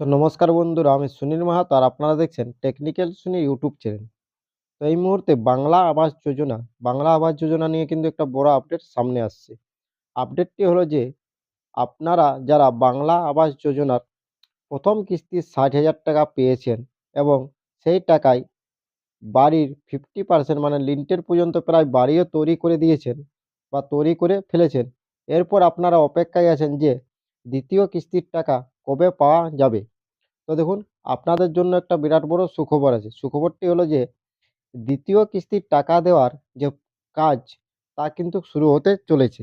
তো নমস্কার বন্ধুরা, আমি সুনীল মাহাতো আর আপনারা দেখছেন টেকনিক্যাল সুনি ইউটিউব চ্যানেল। তো এই মুহূর্তে বাংলা আবাস যোজনা, বাংলা আবাস যোজনা নিয়ে কিন্তু একটা বড় আপডেট সামনে আসছে। আপডেটটি হলো যে, আপনারা যারা বাংলা আবাস যোজনার প্রথম কিস্তি ষাট হাজার টাকা পেয়েছেন এবং সেই টাকায় বাড়ির ফিফটি পার্সেন্ট মানে লিন্টের পর্যন্ত প্রায় বাড়িও তৈরি করে দিয়েছেন বা তৈরি করে ফেলেছেন, এরপর আপনারা অপেক্ষায় আছেন যে, দ্বিতীয় কিস্তির টাকা কবে পাওয়া যাবে? তো দেখুন, আপনাদের জন্য একটা বিরাট বড় সুখবর আছে। সুখবরটি হলো যে, দ্বিতীয় কিস্তির টাকা দেওয়ার যে কাজ, তা কিন্তু শুরু হতে চলেছে।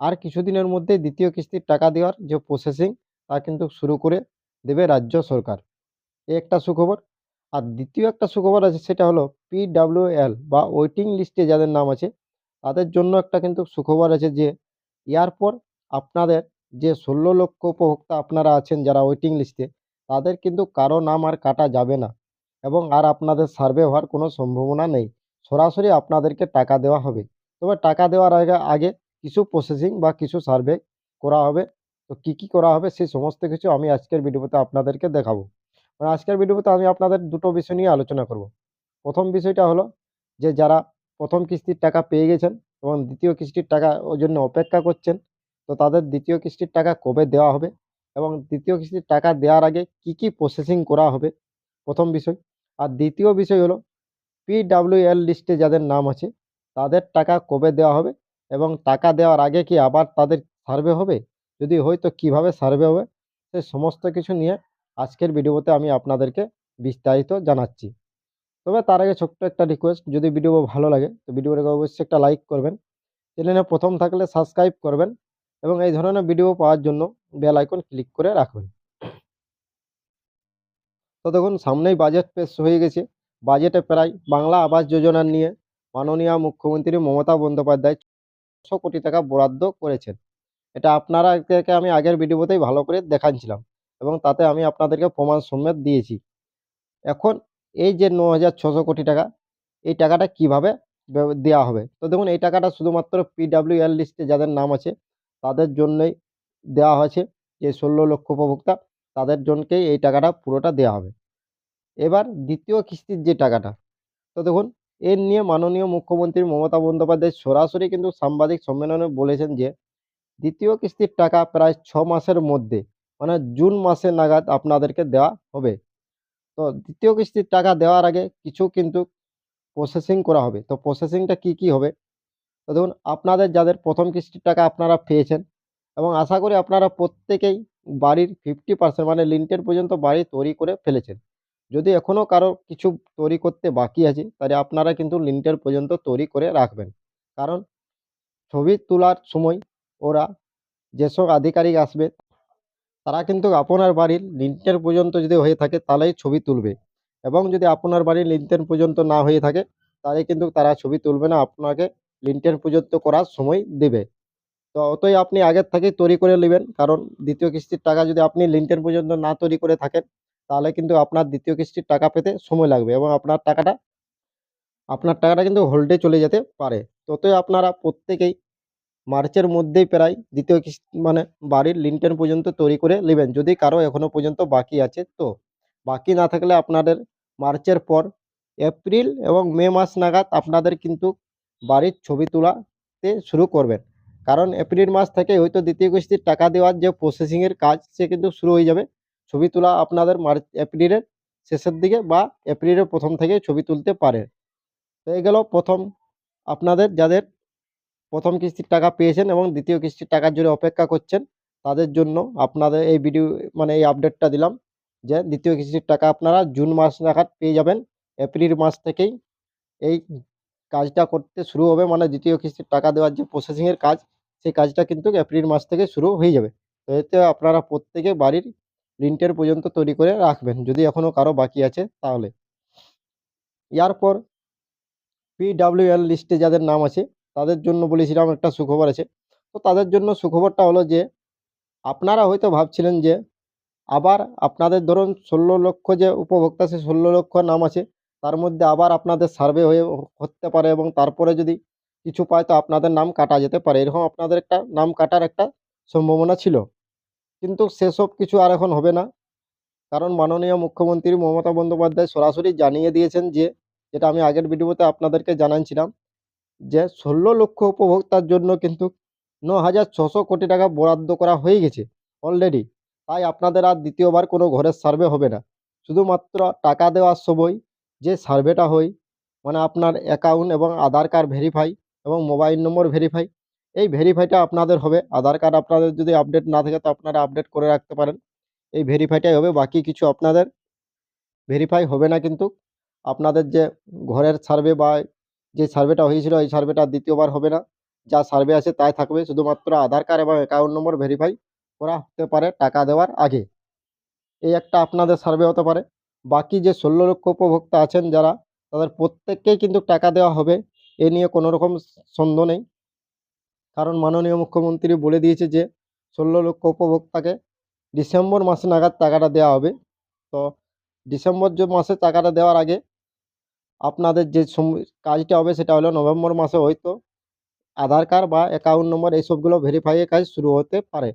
আর কিছুদিনের মধ্যে দ্বিতীয় কিস্তির টাকা দেওয়ার যে প্রসেসিং তা কিন্তু শুরু করে দেবে রাজ্য সরকার। এ একটা সুখবর। আর দ্বিতীয় একটা সুখবর আছে, সেটা হলো পিডাব্লিউএল বা ওয়েটিং লিস্টে যাদের নাম আছে, তাদের জন্য একটা কিন্তু সুখবর আছে যে, ইয়ার পর আপনাদের যে ষোলো লক্ষ উপভোক্তা আপনারা আছেন যারা ওয়েটিং লিস্টে তাদের কিন্তু কারও নাম আর কাটা যাবে না এবং আর আপনাদের সার্ভে হওয়ার কোনো সম্ভাবনা নেই। সরাসরি আপনাদেরকে টাকা দেওয়া হবে। তবে টাকা দেওয়ার আগে আগে কিছু প্রসেসিং বা কিছু সার্ভে করা হবে। তো কী কী করা হবে সেই সমস্ত কিছু আমি আজকের ভিডিওতে আপনাদেরকে দেখাবো। মানে আজকের ভিডিওতে আমি আপনাদের দুটো বিষয় নিয়ে আলোচনা করব। প্রথম বিষয়টা হলো যে যারা প্রথম কিস্তির টাকা পেয়ে গেছেন এবং দ্বিতীয় কিস্তির টাকা ওই জন্য অপেক্ষা করছেন তো তাদের দ্বিতীয় কিস্তির টাকা কবে দেওয়া হবে? এবং দ্বিতীয় কিস্তির টাকা দেওয়ার আগে কি কি প্রসেসিং করা হবে? প্রথম বিষয়। আর দ্বিতীয় বিষয় হলো পিডাব্লিউএল লিস্টে যাদের নাম আছে, তাদের টাকা কবে দেওয়া হবে? এবং টাকা দেওয়ার আগে কি আবার তাদের সার্ভে হবে? যদি হয় তো কীভাবে সার্ভে হবে? সে সমস্ত কিছু নিয়ে আজকের ভিডিওতে আমি আপনাদেরকে বিস্তারিত জানাচ্ছি। তবে তার আগে ছোট্ট একটা রিকোয়েস্ট যদি ভিডিও ভালো লাগে, তো ভিডিওটাকে অবশ্যই একটা লাইক করবেন। চ্যানেলে প্রথম থাকলে সাবস্ক্রাইব করবেন। এবং এই ধরনের ভিডিও পাওয়ার জন্য বেল আইকন ক্লিক করে রাখবেন। তো দেখুন, সামনেই বাজেট পেশ হয়ে গেছে। বাজেটে প্রায় বাংলা আবাস যোজনা নিয়ে মাননীয় মুখ্যমন্ত্রী মমতা বন্দ্যোপাধ্যায় ছশো কোটি টাকা বরাদ্দ করেছেন। এটা আপনারা আমি আগের ভিডিওতেই ভালো করে দেখাচ্ছিলাম এবং তাতে আমি আপনাদেরকে প্রমাণ সমেত দিয়েছি। এখন এই যে ন হাজার ছশো কোটি টাকা, এই টাকাটা কীভাবে দেওয়া হবে? তো দেখুন, এই টাকাটা শুধুমাত্র পিডাব্লিউএল লিস্টে যাদের নাম আছে তাদের জন্যই দেওয়া হয়েছে। যে ষোলো লক্ষ উপভোক্তা তাদের জন্যকেই এই টাকাটা পুরোটা দেওয়া হবে। এবার দ্বিতীয় কিস্তির যে টাকাটা, তো দেখুন, এর নিয়ে মাননীয় মুখ্যমন্ত্রী মমতা বন্দ্যোপাধ্যায় সরাসরি কিন্তু সাংবাদিক সম্মেলনে বলেছেন যে, দ্বিতীয় কিস্তির টাকা প্রায় ছ মাসের মধ্যে মানে জুন মাসে নাগাদ আপনাদেরকে দেওয়া হবে। তো দ্বিতীয় কিস্তির টাকা দেওয়ার আগে কিছু কিন্তু প্রসেসিং করা হবে। তো প্রসেসিংটা কি কি হবে? তো দেখুন, আপনাদের যাদের প্রথম কিস্তির টাকা আপনারা পেয়েছেন এবং আশা করি আপনারা প্রত্যেকেই বাড়ির ফিফটি পার্সেন্ট মানে লিন্টের পর্যন্ত বাড়ি তৈরি করে ফেলেছেন। যদি এখনও কারও কিছু তৈরি করতে বাকি আছে, তাহলে আপনারা কিন্তু লিন্টের পর্যন্ত তৈরি করে রাখবেন। কারণ ছবি তোলার সময় ওরা যেসব আধিকারিক আসবে, তারা কিন্তু আপনার বাড়ির লিন্টের পর্যন্ত যদি হয়ে থাকে, তাহলেই ছবি তুলবে। এবং যদি আপনার বাড়ির লিন্টের পর্যন্ত না হয়ে থাকে, তাহলে কিন্তু তারা ছবি তুলবে না, আপনাকে লিন্টের পর্যন্ত করার সময় দেবে। তো অতই আপনি আগের থেকেই তৈরি করে নেবেন, কারণ দ্বিতীয় কিস্তির টাকা যদি আপনি লিন্টের পর্যন্ত না তৈরি করে থাকেন, তাহলে কিন্তু আপনার দ্বিতীয় কিস্তির টাকা পেতে সময় লাগবে এবং আপনার টাকাটা আপনার টাকাটা কিন্তু হোল্ডে চলে যেতে পারে। ততই আপনারা প্রত্যেকেই মার্চের মধ্যেই প্রায় দ্বিতীয় কিস্তি মানে বাড়ির লিন্টেন পর্যন্ত তৈরি করে নেবেন। যদি কারও এখনও পর্যন্ত বাকি আছে, তো বাকি না থাকলে আপনাদের মার্চের পর এপ্রিল এবং মে মাস নাগাদ আপনাদের কিন্তু বাড়ির ছবি তোলাতে শুরু করবেন। কারণ এপ্রিল মাস থেকে হয়তো দ্বিতীয় কিস্তির টাকা দেওয়ার যে প্রসেসিংয়ের কাজ, সে কিন্তু শুরু হয়ে যাবে। ছবি তোলা আপনাদের মার্চ, এপ্রিলের শেষের দিকে বা এপ্রিলের প্রথম থেকে ছবি তুলতে পারে তো এই গেল প্রথম। আপনাদের যাদের প্রথম কিস্তির টাকা পেয়েছেন এবং দ্বিতীয় কিস্তির টাকার জন্য অপেক্ষা করছেন, তাদের জন্য আপনাদের এই ভিডিও মানে এই আপডেটটা দিলাম যে দ্বিতীয় কিস্তির টাকা আপনারা জুন মাস নাগাদ পেয়ে যাবেন। এপ্রিল মাস থেকেই এই কাজটা করতে শুরু হবে মানে দ্বিতীয় কিস্তির টাকা দেওয়ার যে প্রসেসিংয়ের কাজ, সেই কাজটা কিন্তু এপ্রিল মাস থেকে শুরু হয়ে যাবে। তো এতে আপনারা প্রত্যেকে বাড়ির লিন্টের পর্যন্ত তৈরি করে রাখবেন, যদি এখনও কারও বাকি আছে তাহলে। পর পিডাব্লিউএল লিস্টে যাদের নাম আছে, তাদের জন্য বলেছিলাম একটা সুখবর আছে। তো তাদের জন্য সুখবরটা হলো যে, আপনারা হয়তো ভাবছিলেন যে, আবার আপনাদের ধরুন ষোলো লক্ষ যে উপভোক্তা সে ষোলো লক্ষ নাম আছে তার মধ্যে আবার আপনাদের সার্ভে হয়ে হতে পারে এবং তারপরে যদি কিছু পায় তো আপনাদের নাম কাটা যেতে পারে। এরকম আপনাদের একটা নাম কাটার একটা সম্ভাবনা ছিল। কিন্তু সেসব কিছু আর এখন হবে না। কারণ মাননীয় মুখ্যমন্ত্রী মমতা বন্দ্যোপাধ্যায় সরাসরি জানিয়ে দিয়েছেন যে, যেটা আমি আগের ভিডিওতে আপনাদেরকে জানাচ্ছিলাম যে ষোলো লক্ষ উপভোক্তার জন্য কিন্তু ন হাজার ছশো কোটি টাকা বরাদ্দ করা হয়ে গেছে অলরেডি তাই আপনাদের আর দ্বিতীয়বার কোনো ঘরের সার্ভে হবে না। শুধুমাত্র টাকা দেওয়ার সময় যে সার্ভেটা হয় মানে আপনার অ্যাকাউন্ট এবং আধার কার্ড ভেরিফাই এবং মোবাইল নম্বর ভেরিফাই এই ভেরিফাইটা আপনাদের হবে। আধার কার্ড আপনাদের যদি আপডেট না থাকে, তো আপনারা আপডেট করে রাখতে পারেন। এই ভেরিফাইটাই হবে, বাকি কিছু আপনাদের ভেরিফাই হবে না কিন্তু। আপনাদের যে ঘরের সার্ভে বা যে সার্ভেটা হয়েছিল, এই সার্ভেটা দ্বিতীয়বার হবে না। যা সার্ভে আছে, তাই থাকবে। শুধুমাত্র আধার কার্ড এবং অ্যাকাউন্ট নম্বর ভেরিফাই করা হতে পারে টাকা দেওয়ার আগে। এই একটা আপনাদের সার্ভে হতে পারে। বাকি যে ষোলো লক্ষ উপভোক্তা আছেন যারা, তাদের প্রত্যেককেই কিন্তু টাকা দেওয়া হবে। এ নিয়ে কোনো রকম সন্দেহ নেই। কারণ মাননীয় মুখ্যমন্ত্রী বলে দিয়েছে যে, ষোলো লক্ষ উপভোক্তাকে ডিসেম্বর মাসে নাগাদ টাকাটা দেওয়া হবে। তো ডিসেম্বর যে মাসে টাকাটা দেওয়ার আগে আপনাদের যে কাজটা হবে সেটা হলো নভেম্বর মাসে হয়তো আধার কার্ড বা অ্যাকাউন্ট নম্বর এইসবগুলো ভেরিফাইয়ের কাজ শুরু হতে পারে।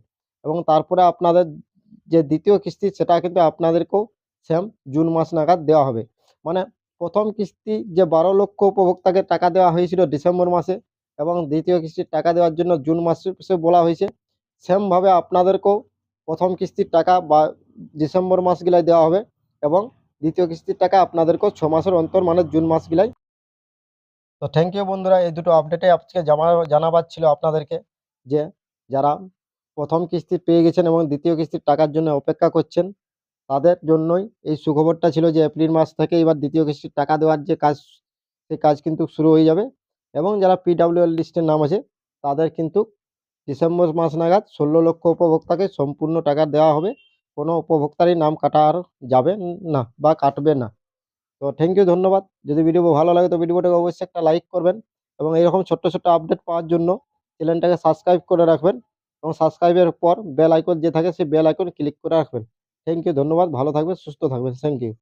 এবং তারপরে আপনাদের যে দ্বিতীয় কিস্তি সেটা কিন্তু আপনাদেরকেও সেম জুন মাস নাগাদ দেওয়া হবে। মানে প্রথম কিস্তি যে বারো লক্ষ উপভোক্তাকে টাকা দেওয়া হয়েছিল ডিসেম্বর মাসে এবং দ্বিতীয় কিস্তির টাকা দেওয়ার জন্য জুন মাসে বলা হয়েছে সেমভাবে আপনাদেরকেও প্রথম কিস্তির টাকা বা ডিসেম্বর মাসগুলাই দেওয়া হবে এবং দ্বিতীয় কিস্তির টাকা আপনাদেরকেও ছ মাসের অন্তর মানে জুন মাসগুলাই তো থ্যাংক ইউ বন্ধুরা, এই দুটো আপডেটে আজকে জামা, জানাবার ছিল আপনাদেরকে যে যারা প্রথম কিস্তি পেয়ে গেছেন এবং দ্বিতীয় কিস্তির টাকার জন্য অপেক্ষা করছেন তাদের জন্যই এই সুখবরটা ছিল যে এপ্রিল মাস থেকে এবার দ্বিতীয় কিস্তির টাকা দেওয়ার যে কাজ সেই কাজ কিন্তু শুরু হয়ে যাবে। এবং যারা পিডাব্লিউএল লিস্টের নাম আছে, তাদের কিন্তু ডিসেম্বর মাস নাগাদ ষোলো লক্ষ উপভোক্তাকে সম্পূর্ণ টাকা দেওয়া হবে। কোনো উপভোক্তারই নাম কাটা আর যাবে না বা কাটবে না। তো থ্যাংক ইউ ধন্যবাদ। যদি ভিডিও ভালো লাগে তো ভিডিওটাকে অবশ্যই একটা লাইক করবেন এবং এইরকম ছোট্ট ছোট্ট আপডেট পাওয়ার জন্য চ্যানেলটাকে সাবস্ক্রাইব করে রাখবেন এবং সাবস্ক্রাইবের পর বেল আইকন যে থাকে, সেই বেল আইকন ক্লিক করে রাখবেন। থ্যাংক ইউ ধন্যবাদ ভালো থাকবেন সুস্থ থাকবেন থ্যাংক ইউ